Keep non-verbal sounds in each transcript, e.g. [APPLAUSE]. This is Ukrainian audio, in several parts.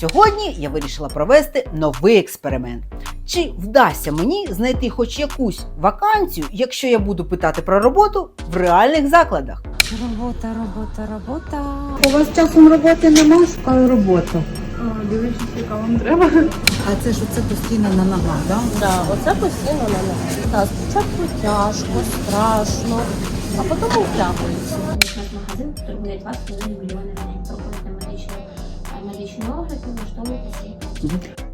Сьогодні я вирішила провести новий експеримент. Чи вдасться мені знайти хоч якусь вакансію, якщо я буду питати про роботу в реальних закладах? Робота, робота, робота. У вас часом роботи нема, шукаю роботу. Дивлячись, яка вам треба. А це ж оце постійно на ногах, так? Да, оце постійно на. Да, спочатку тяжко, страшно, а потім втягується. Інтернет-магазин торгує 2,5 медичний огляд і влаштовуєтеся.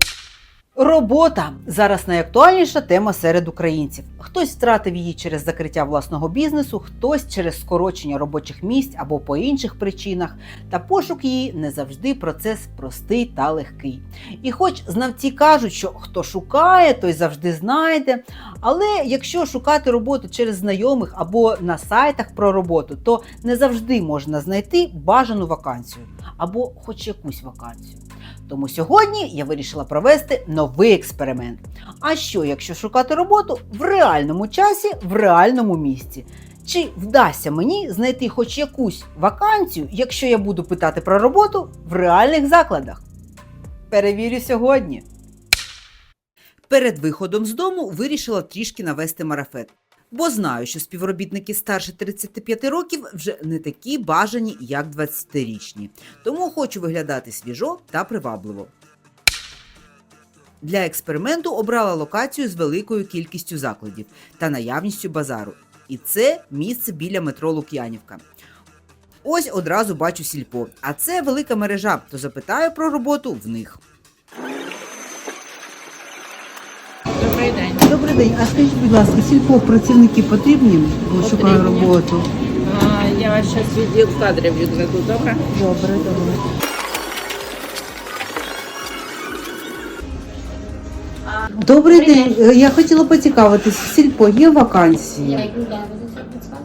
Робота зараз найактуальніша тема серед українців. Хтось втратив її через закриття власного бізнесу, хтось через скорочення робочих місць або по інших причинах. Та пошук її не завжди процес простий та легкий. І хоч знавці кажуть, що хто шукає, той завжди знайде. Але якщо шукати роботу через знайомих або на сайтах про роботу, то не завжди можна знайти бажану вакансію або хоч якусь вакансію. Тому сьогодні я вирішила провести новий експеримент. А що, якщо шукати роботу в реальному часі, в реальному місці? Чи вдасться мені знайти хоч якусь вакансію, якщо я буду питати про роботу в реальних закладах? Перевірю сьогодні. Перед виходом з дому вирішила трішки навести марафет. Бо знаю, що співробітники старше 35 років вже не такі бажані, як 20-річні. Тому хочу виглядати свіжо та привабливо. Для експерименту обрала локацію з великою кількістю закладів та наявністю базару. І це місце біля метро Лук'янівка. Ось одразу бачу сільпо, а це велика мережа, то запитаю про роботу в них. Добрий день. А скажіть, будь ласка, сільпо працівники потрібні? Бо шукаю Потрібні. роботу. А, я вас зараз відділ кадрів відведу, добре? Добре, добре. Добрий день. Е, Я хотіла поцікавитись, в сільпо є вакансії? Як де ви до цього працювали?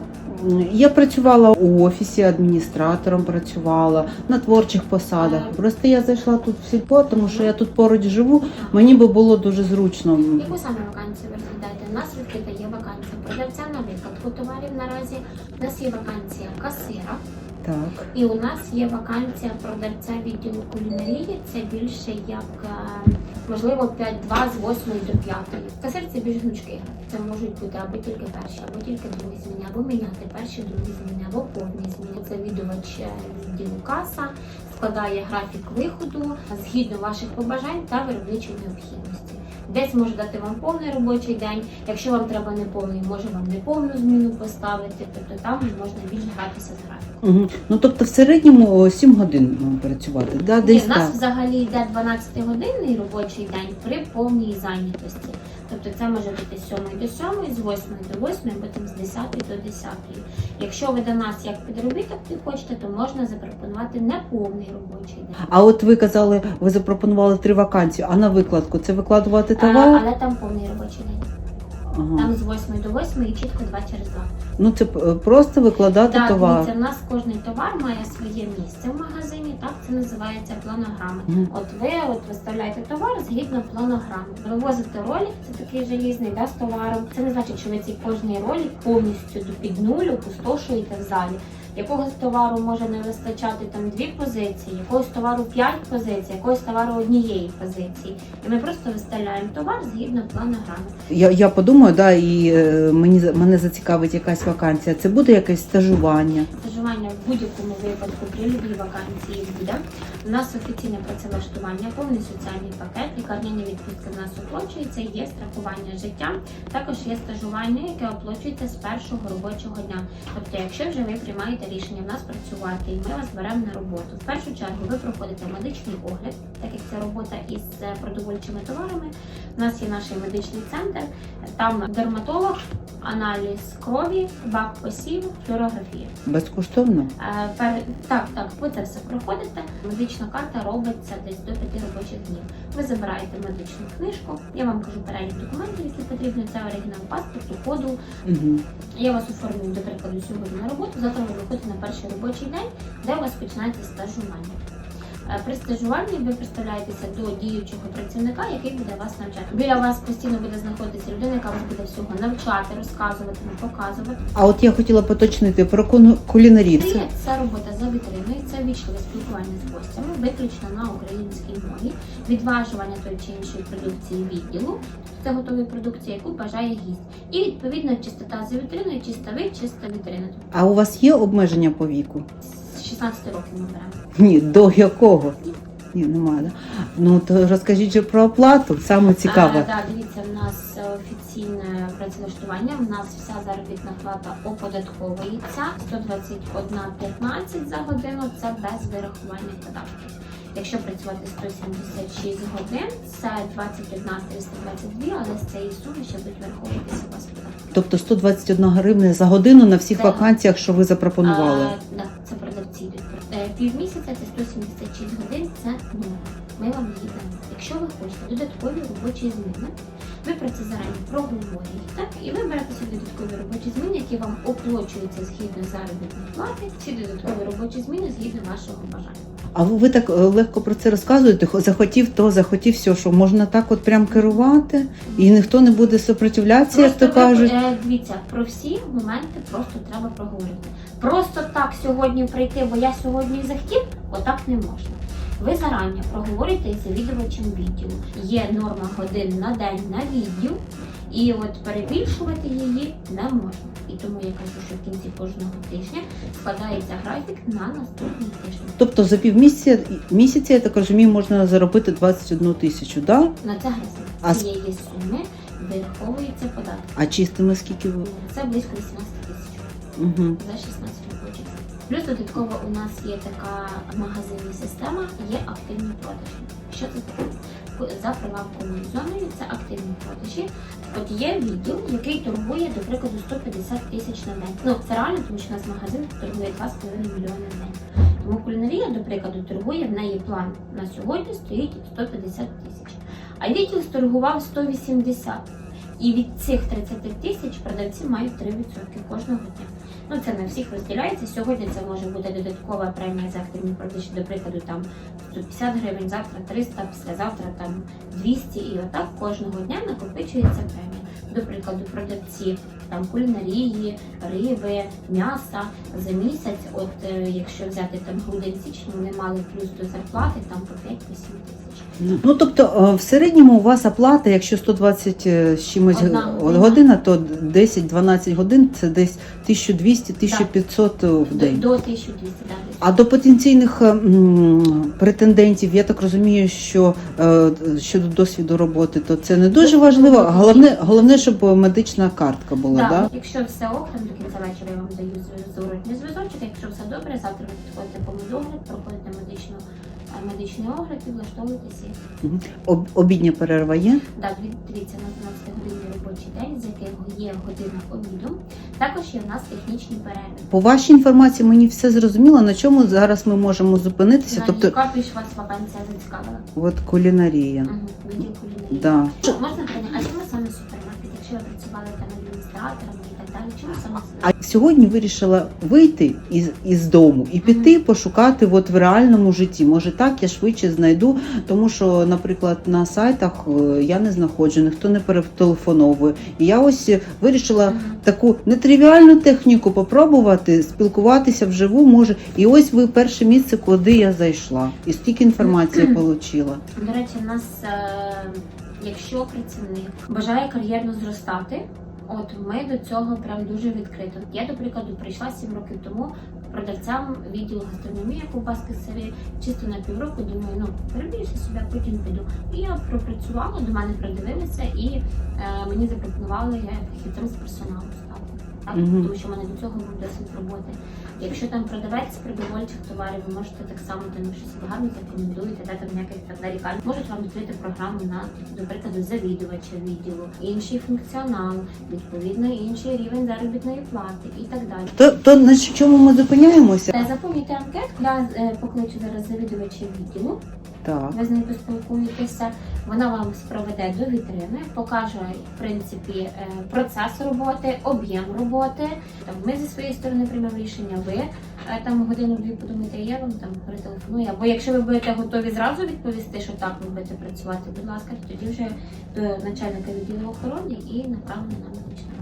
Я працювала у офісі адміністратором, працювала на творчих посадах. Просто я зайшла тут в сільпо, тому що я тут поруч живу. Мені би було дуже зручно. Яку саме вакансію ви розглядаєте? У нас відкрита є вакансія продавця на випадку товарів наразі. У нас є вакансія касира. Так. І у нас є вакансія продавця відділу кулінарії. Це більше як е, можливо 5-2 з 8 до 5. Касир це більш гнучки. Це можуть бути або тільки перші, або тільки другі зміни, або міняти перші, другі зміни, або повні зміни. Це відувач е, відділу каса, складає графік виходу згідно ваших побажань та виробничої необхідності. Десь може дати вам повний робочий день. Якщо вам треба не повний, може вам не повну зміну поставити. Тобто там можна більш гратися з графіком. Угу. Ну тобто в середньому о, 7 годин ну, працювати. Да? Ні, Десь в нас так. взагалі йде 12-годинний робочий день при повній зайнятості. Тобто це може бути з 7 до 7, з 8 до 8, або там з 10 до 10. Якщо ви до нас як підробіток хочете, то можна запропонувати неповний робочий день. А от ви казали, ви запропонували три вакансії, а на викладку це викладувати Е, товар? Але там повний робочий день. Ага. Там з 8 до 8 і чітко 2 через 2. Ну це е, просто викладати Так, товар. дивіться, в нас кожний товар має своє місце в магазині, так це називається планограми. Ага. От ви от виставляєте товар згідно планограми. Вивозите ролик, це такий желізний да, з товаром. Це не значить, що ви цей кожний ролик повністю до під нулю пустошуєте в залі. Якогось товару може не вистачати там дві позиції, якогось товару п'ять позицій, якогось товару однієї позиції. І ми просто виставляємо товар згідно планограми. Я, я подумаю, да, і е, мені мене зацікавить якась вакансія. Це буде якесь стажування. Стажування в будь-якому випадку при любій вакансії буде. У нас офіційне працевлаштування, повний соціальний пакет, лікарняні відпустки в нас оплачується, є страхування життя. Також є стажування, яке оплачується з першого робочого дня. Тобто, якщо вже ви приймаєте рішення в нас працювати і ми вас беремо на роботу, в першу чергу ви проходите медичний огляд, так як це робота із е, продовольчими товарами. У нас є наш медичний центр, там дерматолог, аналіз крові, бак посів, флюорографія. Безкоштовно. Е, пер- Так, так, ви це все проходите. Медична карта робиться десь до 5 робочих днів. Ви забираєте медичну книжку. Я вам кажу перелік документів, які потрібні. Це оригінал паспорту, коду. Угу. Я вас оформлюю, до прикладу, сьогодні на роботу. Завтра ви виходите на перший робочий день, де у вас починається стажування. Е, При стажуванні ви представляєтеся до діючого працівника, який буде вас навчати. Біля вас постійно буде знаходитися людина, яка вас буде всього навчати, розказувати, показувати. А от я хотіла поточнити про куну- Це Це, робота за вітриною, це вічливе спілкування з гостями, виключно на українській мові, відважування тої чи іншої продукції відділу, це готові продукції, яку бажає гість. І відповідно чистота за вітриною, чиста вид, чиста вітрина. А у вас є обмеження по віку? З 16 років ми беремо. Ні, до якого? Ні, немає. Да? Ну то розкажіть же про оплату, саме цікаве. Да, дивіться, в нас е, офіційне працевлаштування. В нас вся заробітна плата оподатковується 121,15 за годину. Це без вирахування податків. Якщо працювати 176 годин, це 21 322, але з цієї суми ще будуть враховуватися у вас податки. Тобто 121 гривня за годину на всіх Да. вакансіях, що ви запропонували. А, да, це продавці йдуть. Е, Півмісяця це 176 годин, це норма. Ми вам її дамо. Якщо ви хочете додаткові робочі зміни, ви про це зарані проговорюєте, і ви берете собі додаткові робочі зміни, які вам оплачуються згідно заробітної плати, ці додаткові робочі зміни згідно вашого бажання. А ви, ви так е, легко про це розказуєте. Захотів то, захотів все, що можна так от прям керувати, і ніхто не буде супротивлятися, як то кажуть. е, дивіться, про всі моменти просто треба проговорити. Просто так сьогодні прийти, бо я сьогодні захотів, отак не можна. Ви зарані проговорюєте із завідувачем відділу. Є норма годин на день на відділ, і от перебільшувати її не можна. І тому я кажу, що в кінці кожного тижня складається графік на наступний тиждень. Тобто за півмісяця місяця, я так розумію, можна заробити 21 тисячу, да? На це графік А з- цієї суми вираховується податок. А чистими скільки ви? Це близько 18 тисяч. Угу. за 16 робочих. Плюс додатково у нас є така магазинна система, є активні продажі. Що це таке? За прилавковою зоною це активні продажі. От є відділ, який торгує, до прикладу, 150 тисяч на день. Ну це реально, тому що у нас магазин торгує 2,5 мільйони на день. Тому кулінарія, до прикладу, торгує в неї план на сьогодні стоїть 150 тисяч. А відділ сторгував 180. І від цих 30 тисяч продавці мають 3% кожного дня. Ну це на всіх розділяється. Сьогодні це може бути додаткова премія за активні продажі, до прикладу, там 150 гривень, завтра 300, післязавтра там 200 і отак кожного дня накопичується премія. До прикладу, продавці там кулінарії, риби, м'яса за місяць. От е, якщо взяти там грудень січень, вони мали плюс до зарплати там по 5-8 тисяч. Ну тобто е, в середньому у вас оплата, якщо 120 з чимось Одна година. година, то 10-12 годин це десь 1200-1500 в день. до 1200, да. А до потенційних е, м, претендентів, я так розумію, що е, щодо досвіду роботи, то це не дуже важливо. Головне, головне, щоб медична картка була, Так, да? Якщо все ок, там до кінця вечора я вам даю зв- зворотний зв'язочок. Якщо все добре, завтра ви підходите по медогляд, проходите медичну, е, медичний огляд і влаштовуєтеся. Об- обідня перерва є. Да, дивіться, на 12 годинний робочий день, з якого є година обіду. Також є в нас технічні перерви. По вашій інформації мені все зрозуміло, на чому зараз ми можемо зупинитися. На Тобто, яка більш вас вакансія зацікавила? от кулінарія. Угу, відділ кулінарії. Да. Можна питання, а чому працювали там адміністратором і так далі, чому саме А сьогодні вирішила вийти із, із дому і піти пошукати от в реальному житті. Може так я швидше знайду, тому що, наприклад, на сайтах е, я не знаходжу, ніхто не перетелефоновує. І я ось вирішила таку нетривіальну техніку попробувати, спілкуватися вживу може. І ось ви перше місце, куди я зайшла. І стільки інформації отримала. До речі, в нас, е, якщо працівник бажає кар'єрно зростати, от ми до цього прям дуже відкрито. Я, до прикладу, прийшла 7 років тому продавцям відділу гастрономії ковбаски сирі, чисто на півроку, думаю, ну собі, а потім піду. І я пропрацювала, до мене придивилися і е, мені запропонували я фахівцем з персоналу стати. Так, Мгм. тому що в мене до цього був досвід роботи. Якщо там продавець продовольчих товарів, ви можете так само там щось ви гарно да, там ніяких там нарікань. Можуть вам відкрити програму на, до прикладу, завідувача відділу, інший функціонал, відповідно інший рівень заробітної плати і так далі. То, то на чому ми зупиняємося? Е, Заповнюйте анкетку, я е, покличу зараз завідувача відділу. Так. ви з нею поспілкуєтеся. Вона вам проведе до вітрини, покаже в принципі е, процес роботи, об'єм роботи. Там ми зі своєї сторони приймемо рішення. Ви е, там годину-дві подумайте, я вам там перетелефоную. Або якщо ви будете готові зразу відповісти, що так ви будете працювати, будь ласка, тоді вже до начальника відділу охорони і направлено на медичну.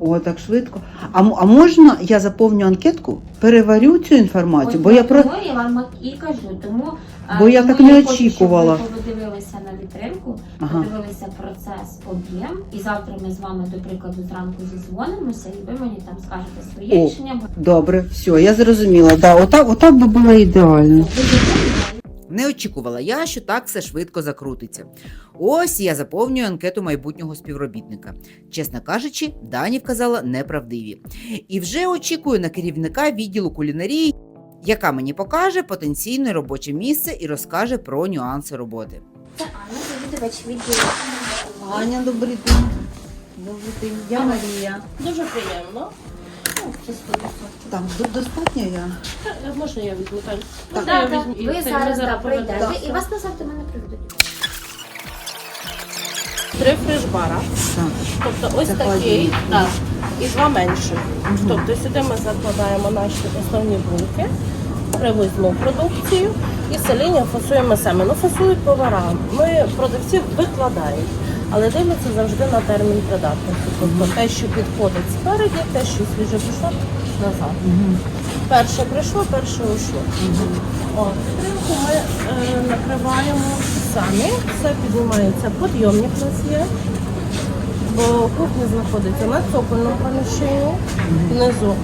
О, так швидко. А, а можна я заповню анкетку, переварю цю інформацію, От бо я про я вам і кажу. Тому Бо я так не хочу, щоб очікувала. Ви подивилися на вітринку, Ага. подивилися процес, об'єм, і завтра ми з вами, до прикладу, зранку зізвонимося, і ви мені там скажете своє О. рішення. добре, все, я зрозуміла. Да, отак, отак би було ідеально. Не очікувала я, що так все швидко закрутиться. Ось я заповнюю анкету майбутнього співробітника. Чесно кажучи, дані вказала неправдиві. І вже очікую на керівника відділу кулінарії, яка мені покаже потенційне робоче місце і розкаже про нюанси роботи. Це Аня, завідувач відділу. Аня, добрий день. Добрий день. Я Марія. Дуже приємно. Ну, Там достатньо я. Можна я візьму так? Так, так, ви зараз да, прийдете, і вас назад до мене приведуть. Три фреш-бара. Тобто ось такий, так, і два менших. Тобто сюди ми закладаємо наші основні булки, привозимо продукцію і сеління фасуємо саме. Ну, фасують повара. Ми продавців викладають, але дивляться завжди на термін придатності. Тобто те, що підходить спереді, те, що свіже пішло, назад. Перше прийшло, перше ушло. От, підтримку ми е, накриваємо самі, все піднімається, підйомник у нас є. Бо кухня знаходиться на цокольному поміщенні внизу.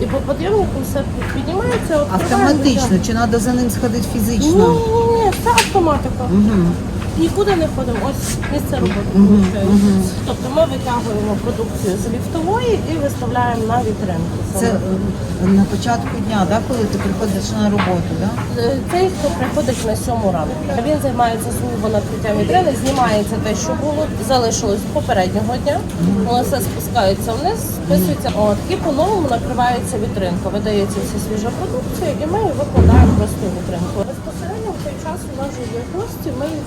І по підйомнику все піднімається. Автоматично, чи треба за ним сходити Ні, фізично? ні, ні, це автоматика. Угу. Нікуди не ходимо. Ось місце роботи. Тобто ми витягуємо продукцію з ліфтової і виставляємо на вітринку. Це е, на початку дня, да, коли ти приходиш на роботу, да? Е, Цей, хто приходить на сьому ранку. Він займається службою накриттям вітрини, знімається те, що було, залишилось попереднього дня. Воно все спускається вниз, списується. От і по-новому накривається вітринка. Видається вся свіжа продукція, і ми її викладаємо просто в вітринку. Безпосередньо в цей час у нас є гості. Ми їх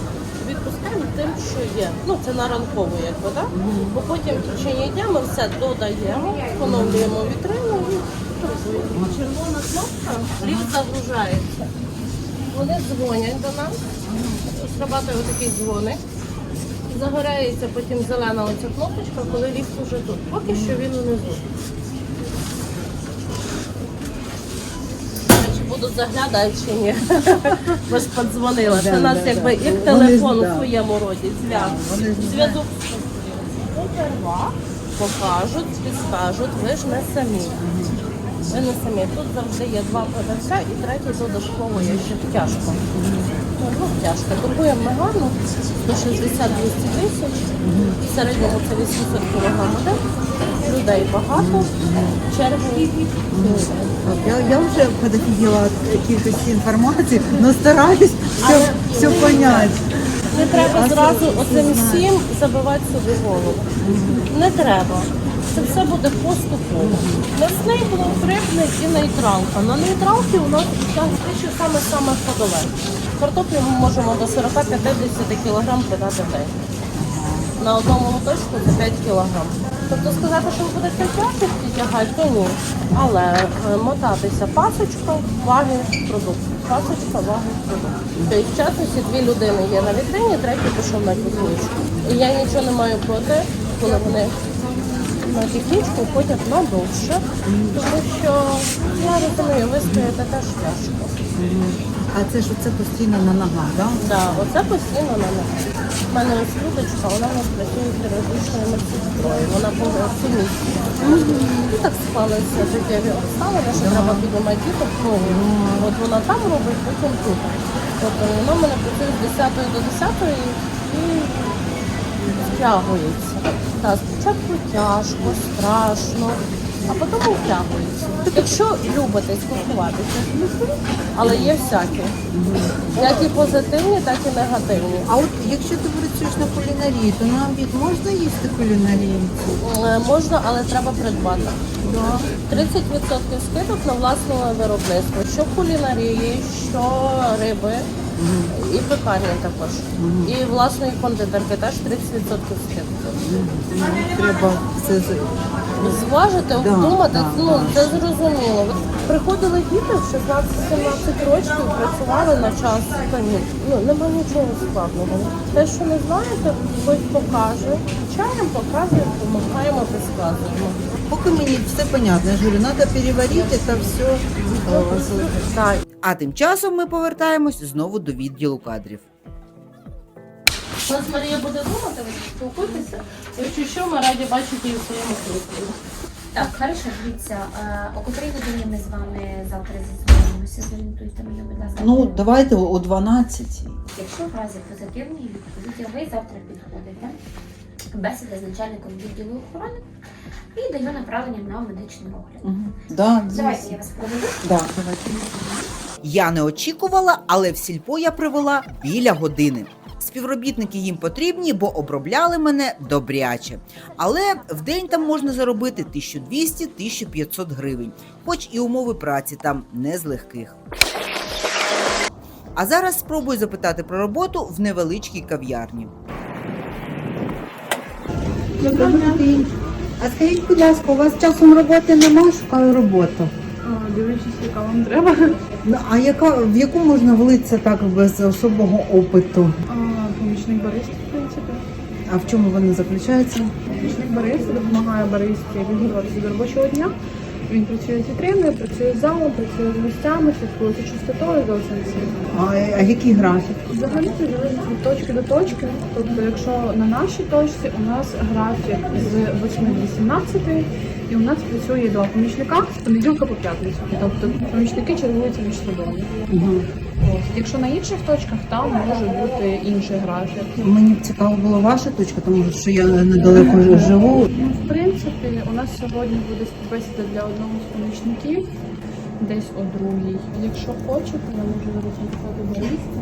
відпускаємо тим, що є. Ну це на ранкову, якби так. Бо потім в течение дня ми все додаємо, встановлюємо вітрину і працюємо. Червона кнопка, ліфт загружається. Вони дзвонять до нас, срабатує такий дзвоник. Загорається потім зелена оця кнопочка, коли ліфт уже тут. Поки що він унизу. Будуть заглядати чи ні? [LAUGHS] Ви ж подзвонила. Це у нас якби як телефон у своєму роді. Зв'язок. Зв'язок. Поперва покажуть, підскажуть, ви ж не самі. Ви не самі. Тут завжди є два продавця і третій додатково ще тяжко. Ну, тяжко. Торгуємо ми гарно, 160-200 тисяч. В середньому це 800 кг. Людей багато, черги. Я, я вже подофігіла від кількості інформації, але стараюсь все, все поняти. Не треба зразу оцим всім забивати собі голову. Не треба. Це все буде поступово. М'ясний блок рибний і нейтралка. На нейтралці у нас що саме саме ходове. Картоплю ми можемо до 40-50 кг продати в день. На одному лоточку це 5 кг. Тобто сказати, що ви будете тяжкості тягати, то ні. Але е, мотатися пасочка, ваги, продукт. Пасочка, ваги, продукт. Тобто, в частності дві людини є на вітрині, третій пішов на технічку. І я нічого не маю проти, коли вони на технічку ходять надовше, тому що я розумію, ви стоїте теж тяжко. А це ж це постійно на ногах, так? Да, оце постійно на мене. У мене ось Людочка, вона нас працює хірургічною медсестрою. Вона була сумісна. І так склалися життєві обставини, що треба піднімати діток. Ну, от вона там робить, потім тут. Тобто вона в мене працює з 10 до 10 і стягується. Так, спочатку тяжко, страшно, а потім втягується. Якщо любите спілкуватися з людьми, але є всякі. Як і позитивні, так і негативні. А от якщо ти працюєш на кулінарії, то на обід можна їсти кулінарії? Е, Можна, але треба придбати. 30% скидок на власне виробництво. Що кулінарії, що риби, І пекарня також. І власної кондитерки теж 30% скидки. Треба все з- Зважити, Да, вдумати, да, ну да. це зрозуміло. Приходили діти в 16-17 років, працювали на час канікул. Ну нема нічого складного. Те, що не знаєте, хтось покаже. Чаєм показує, допомагаємо, підказуємо. Поки мені все понятно, я ж говорю, треба переварити це все. А тим часом ми повертаємось знову до відділу кадрів. У нас Марія буде думати, ви спілкуйтеся. Якщо що, ми раді бачити її в своєму клубі. Так, хорошо, дивіться, е, о котрій годині ми з вами завтра зізвонимося, зорієнтуйте мене, будь ласка. Ну, давайте о 12. Якщо в разі позитивної відповіді ви завтра підходите, бесіда з начальником відділу охорони і даю направлення на медичний огляд. Угу. Да, Давайте я вас проведу. Да, давайте. Я не очікувала, але в сільпо я провела біля години. Співробітники їм потрібні, бо обробляли мене добряче. Але в день там можна заробити 1200-1500 гривень, хоч і умови праці там не з легких. А зараз спробую запитати про роботу в невеличкій кав'ярні. А скажіть, будь ласка, у вас часом роботи немає, шукаю роботу. Дивлячись, яка вам треба. Ну, а яка, в яку можна влитися так без особого опиту? А, помічник барист, в принципі. А в чому вона заключається? Помічник барист допомагає баристі відбуватися до робочого дня. Він працює з вітриною, працює з залом, працює з гостями, слідкує за чистотою, за усім цим. А, а який графік? Взагалі це залежить від точки до точки. Тобто, якщо на нашій точці у нас графік з 8 до 18, і у нас працює два помічника з понеділка по п'ятницю. Тобто помічники чергуються між собою. Угу. От. Якщо на інших точках, там може бути інший графік. Мені б цікаво була ваша точка, тому що я недалеко живу. Ну, в принципі, у нас сьогодні буде співбесіда для одного з помічників, десь о другій. Якщо хочете, я можу зараз написати бариста.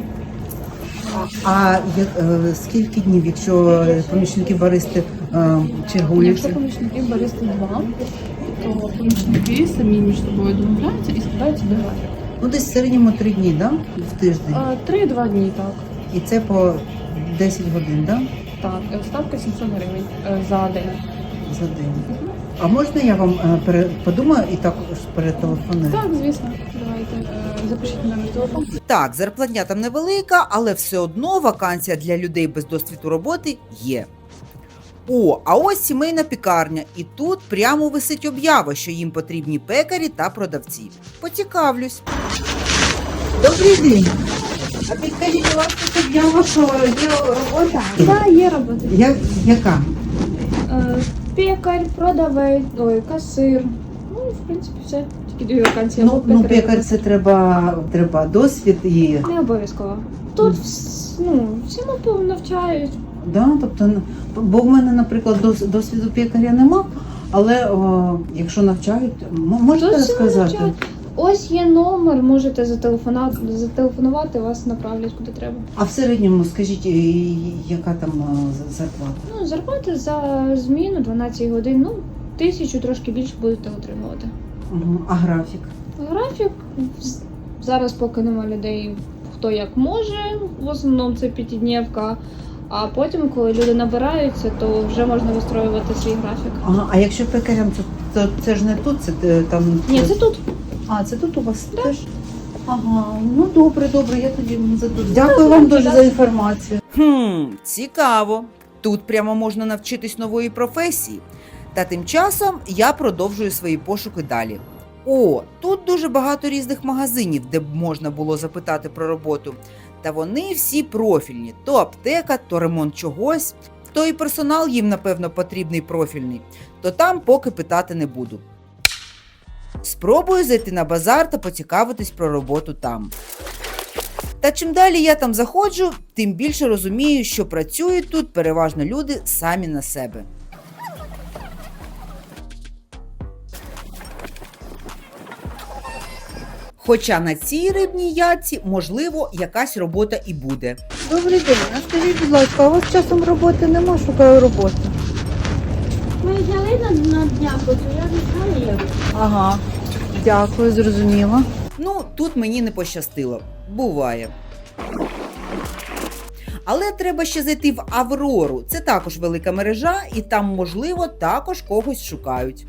А як, е, скільки днів, якщо помічники баристи е, Якщо чергуються? помічників бариста два, то помічники самі між собою домовляються і складають собі графік. Ну, десь в середньому три дні, да? в тиждень. Три-два дні, так. І це по 10 годин, да? Так, е, ставка 700 гривень е, за день. за день. А можна я вам е, пере- подумаю і також перетелефоную? Так, звісно. Давайте е, запишіть номер телефону. Так, зарплатня там невелика, але все одно вакансія для людей без досвіду роботи є. О, а ось сімейна пікарня, і тут прямо висить об'ява, що їм потрібні пекарі та продавці. Поцікавлюсь. Добрий день. А підкажіть, у вас тут об'ява, що є робота? Так, є робота. Я, яка? Е, Пекар, продавець, ой, касир. Ну, в принципі, все. Тільки дві вакансії. Ну, або ну пекар, пекар це треба, треба досвід і. Не обов'язково. Тут вс- ну, всьому пов- навчають. Да, тобто, бо в мене, наприклад, досвіду пекаря нема, але о, якщо навчають, можете розказати? навчають. Ось є номер, можете зателефонувати, зателефонувати, вас направлять куди треба. А в середньому скажіть, яка там зарплата? Ну, зарплата за зміну 12 годин, ну, тисячу трошки більше будете отримувати. А графік? Графік зараз поки нема людей, хто як може. В основному це п'ятидневка. А потім, коли люди набираються, то вже можна вистроювати свій графік. Ага, а якщо пекарям, то, то це ж не тут, це е, там. Ні, це тут. А, це тут у вас теж? Ага, ну добре, добре, я тоді за тут. Дякую вам дуже за інформацію. Хм, цікаво. Тут прямо можна навчитись нової професії. Та тим часом я продовжую свої пошуки далі. О, тут дуже багато різних магазинів, де б можна було запитати про роботу. Та вони всі профільні: то аптека, то ремонт чогось, то і персонал їм, напевно, потрібний профільний, то там поки питати не буду. Спробую зайти на базар та поцікавитись про роботу там. Та чим далі я там заходжу, тим більше розумію, що працюють тут переважно люди самі на себе. Хоча на цій рибній ятці, можливо, якась робота і буде. Добрий день. А скажіть, будь ласка, а у вас часом роботи нема, шукаю роботу. Ми взяли на, на днях, то я не знаю як. Ага, дякую, зрозуміло. Ну, тут мені не пощастило. Буває. Але треба ще зайти в Аврору. Це також велика мережа, і там, можливо, також когось шукають.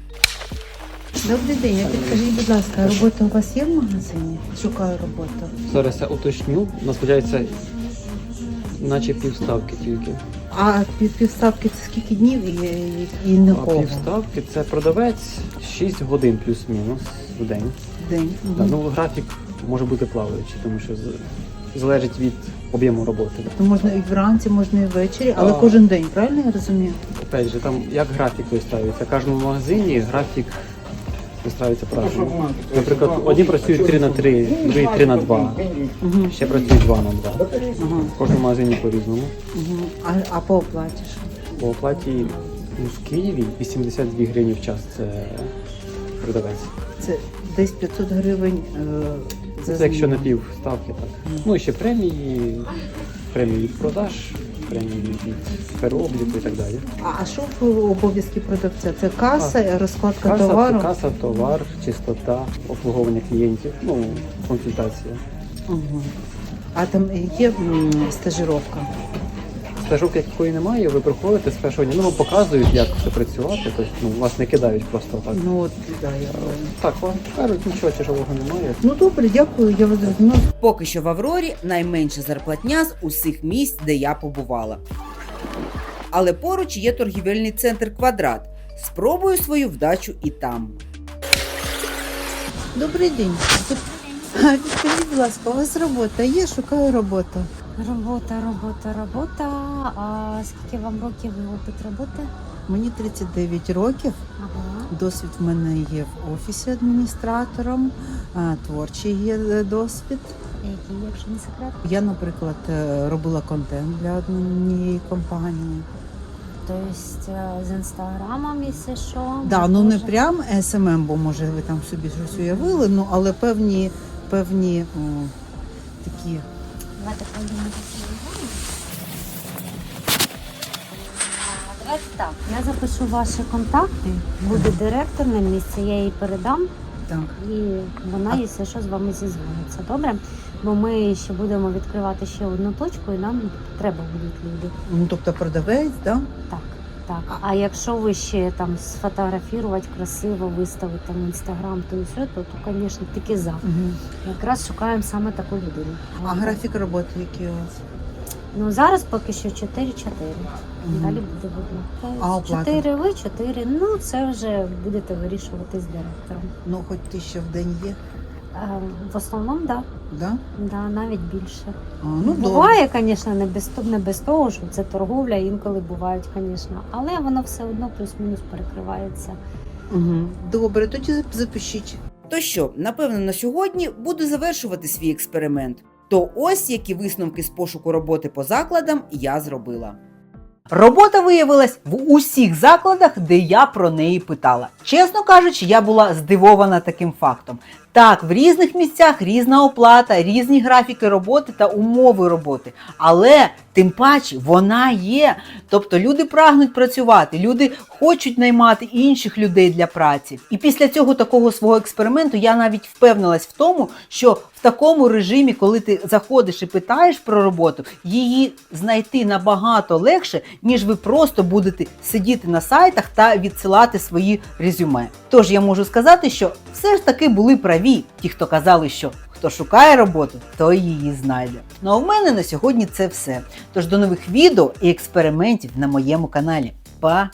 Добрий день, а підкажіть, будь ласка, робота у вас є в магазині? Шукаю роботу. Зараз я уточню. У нас виходить, наче півставки тільки. А пів- півставки це скільки днів і, і, і на А кого? півставки це продавець 6 годин плюс-мінус в день. День. Та, Мгм. ну, графік може бути плаваючий, тому що з- залежить від об'єму роботи. То можна і вранці, можна і ввечері, але А. кожен день, правильно я розумію? Опять же, там як графік виставиться. В кожному магазині графік виставиться правильно. Наприклад, одні працюють 3 на 3, другі 3 на 2, Угу. ще працюють 2 на 2. Ага. В кожному магазині по-різному. А, а по оплаті що? По оплаті ну, в Києві 82 гривні в час це продавець. Це десь 500 гривень е, за Це якщо на пів ставки, так. Ну і ще премії, премії від продаж, переобліку і так далі. А, а що в обов'язки продавця? Це каса, розкладка Каса, товару? каса, товар, чистота, обслуговування клієнтів, ну, консультація. Угу. А там є стажировка? Стажок якої немає, ви приходите з першого дня, ну вам показують, як все працювати, тобто ну, вас не кидають просто так. Ну от, да, я Так, вам кажуть, нічого тяжелого немає. Ну добре, дякую, я вас зрозуміла. Поки що в Аврорі найменша зарплатня з усіх місць, де я побувала. Але поруч є торгівельний центр Квадрат. Спробую свою вдачу і там. Добрий день. А, Підкажіть, будь ласка, у вас робота є? Шукаю роботу. Робота, робота, робота. А скільки вам років опит роботи? Мені 39 років. Ага. Досвід в мене є в офісі адміністратором, а, творчий є е, досвід. Який, якщо не секрет? Я, наприклад, е, робила контент для однієї компанії. Тобто е, з інстаграмом, якщо що. Да, ну не прям СММ, бо може ви там собі щось уявили, ну але певні, певні о, такі. Давайте поїдемо. Давайте так. Я запишу ваші контакти. Буде директор на місці, я їй передам. Так. І вона, якщо що, з вами зізвониться. Добре? Бо ми ще будемо відкривати ще одну точку, і нам треба будуть люди. Ну, тобто продавець, да? Так, так. А якщо ви ще там сфотографувати красиво, виставити там в інстаграм, то і все, то, то, звісно, тільки за. Угу. Якраз шукаємо саме таку людину. А графік роботи який у вас? Ну зараз поки що 4-4. Мгм. Далі буде видно. А оплата? 4 ви, 4. Ну це вже будете вирішувати з директором. Ну, хоч тисяча в день є, В основному, так. да? Да, да, навіть більше. А, ну. Буває, звісно, не без, не без того, що це торговля, інколи бувають, звісно. Але воно все одно плюс-мінус перекривається. Угу. Добре, тоді запишіть. То що, напевно, на сьогодні буду завершувати свій експеримент. То ось які висновки з пошуку роботи по закладам я зробила. Робота виявилась в усіх закладах, де я про неї питала. Чесно кажучи, я була здивована таким фактом. Так, в різних місцях різна оплата, різні графіки роботи та умови роботи. Але тим паче вона є. Тобто люди прагнуть працювати, люди хочуть наймати інших людей для праці. І після цього такого свого експерименту я навіть впевнилась в тому, що в такому режимі, коли ти заходиш і питаєш про роботу, її знайти набагато легше, ніж ви просто будете сидіти на сайтах та відсилати свої резюме. Тож я можу сказати, що все ж таки були праві ті, хто казали, що хто шукає роботу, той її знайде. Ну а в мене на сьогодні це все. Тож до нових відео і експериментів на моєму каналі. Па!